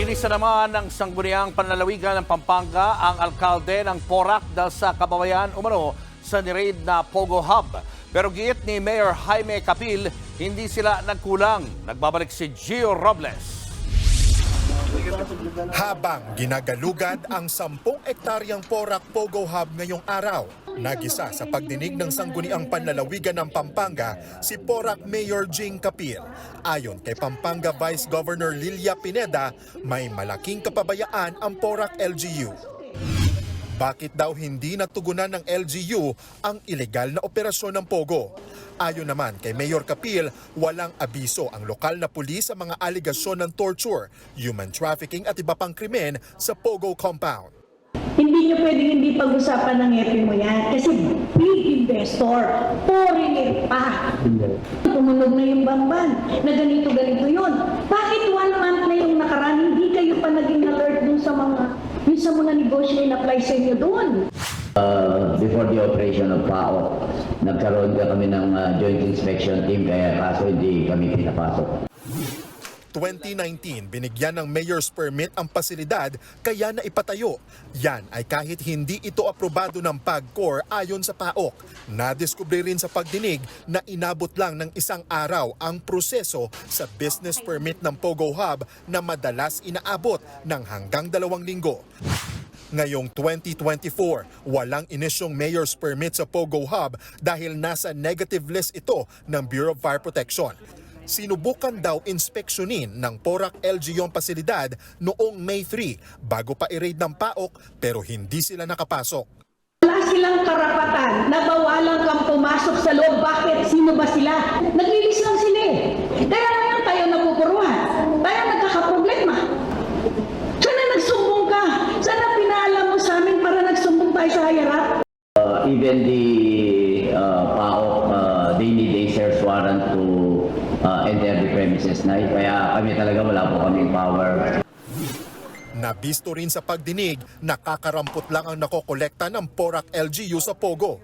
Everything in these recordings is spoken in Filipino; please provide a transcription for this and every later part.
Ginisa naman ng sangguniang panlalawigan ng Pampanga ang alkalde ng Porac dahil sa kababayan umano sa niraid na Pogo Hub. Pero giit ni Mayor Jaime Capil, hindi sila nagkulang. Nagbabalik si Gio Robles. Habang ginagalugad ang 10 ektaryang Porac Pogo Hub ngayong araw, nagisa sa pagdinig ng sangguniang panlalawigan ng Pampanga si Porac Mayor Jing Capil. Ayon kay Pampanga Vice Governor Lilia Pineda, may malaking kapabayaan ang Porac LGU. Bakit daw hindi natugunan ng LGU ang ilegal na operasyon ng Pogo? Ayon naman kay Mayor Capil, walang abiso ang lokal na pulis sa mga aligasyon ng torture, human trafficking at iba pang krimen sa Pogo compound. Nyo pwedeng hindi pag-usapan ng epi mo yan kasi big investor, foreigner pa. Tumunog na yung bamban na ganito-ganito yun. Bakit one month na yung nakaraan, hindi kayo pa naging alert dun sa mga, yun sa mga negosyo na apply sa inyo doon? Uh, before the operation of PAO, nagkaroon ka kami ng uh, joint inspection team kaya kaso hindi kami pinapasok. 2019, binigyan ng mayor's permit ang pasilidad kaya na ipatayo. Yan ay kahit hindi ito aprobado ng PAGCOR ayon sa PAOK. Nadiskubre rin sa pagdinig na inabot lang ng isang araw ang proseso sa business permit ng Pogo Hub na madalas inaabot ng hanggang dalawang linggo. Ngayong 2024, walang inisyong mayor's permit sa Pogo Hub dahil nasa negative list ito ng Bureau of Fire Protection. Sinubukan daw inspeksyonin ng Porac LG yung pasilidad noong May 3 bago pa i-raid ng PAOK pero hindi sila nakapasok. Wala silang karapatan na bawalan kang pumasok sa loob. Bakit? Sino ba sila? Naglilis lang sila eh. Kaya ngayon tayo napupuruhan. Tayo nagkakaproblema. Sana nagsumbong ka. Sana pinaalam mo sa amin para nagsumbong tayo sa up. Uh, even the uh, enter the premises na kaya kami talaga wala po kaming power. Nabisto rin sa pagdinig, nakakarampot lang ang nakokolekta ng Porac LGU sa Pogo.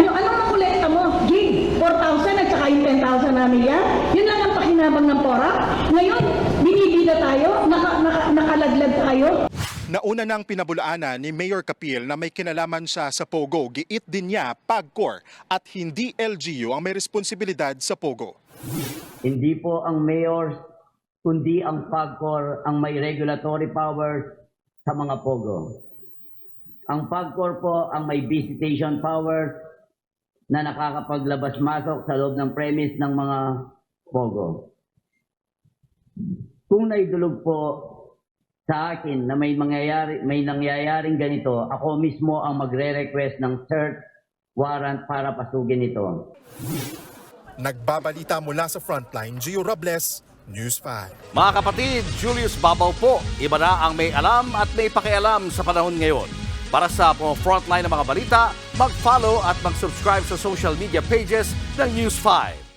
Yung anong makulekta mo? Gig, 4,000 at saka yung 10,000 namin yan? Yun lang ang pakinabang ng pora. Ngayon, binibida tayo, naka, naka, nakalaglag tayo. Nauna nang pinabulaanan ni Mayor Capil na may kinalaman siya sa Pogo, giit din niya PAGCOR at hindi LGU ang may responsibilidad sa Pogo. Hindi po ang mayor, kundi ang PAGCOR ang may regulatory powers sa mga POGO. Ang PAGCOR po ang may visitation powers na nakakapaglabas-masok sa loob ng premise ng mga POGO. Kung naidulog po sa akin na may mangyayari may nangyayaring ganito, ako mismo ang magre-request ng search warrant para pasugin ito. Nagbabalita mula sa frontline, Gio Robles, News 5. Mga kapatid, Julius Babaw po. Iba na ang may alam at may pakialam sa panahon ngayon. Para sa mga frontline ng mga balita, mag-follow at mag-subscribe sa social media pages ng News 5.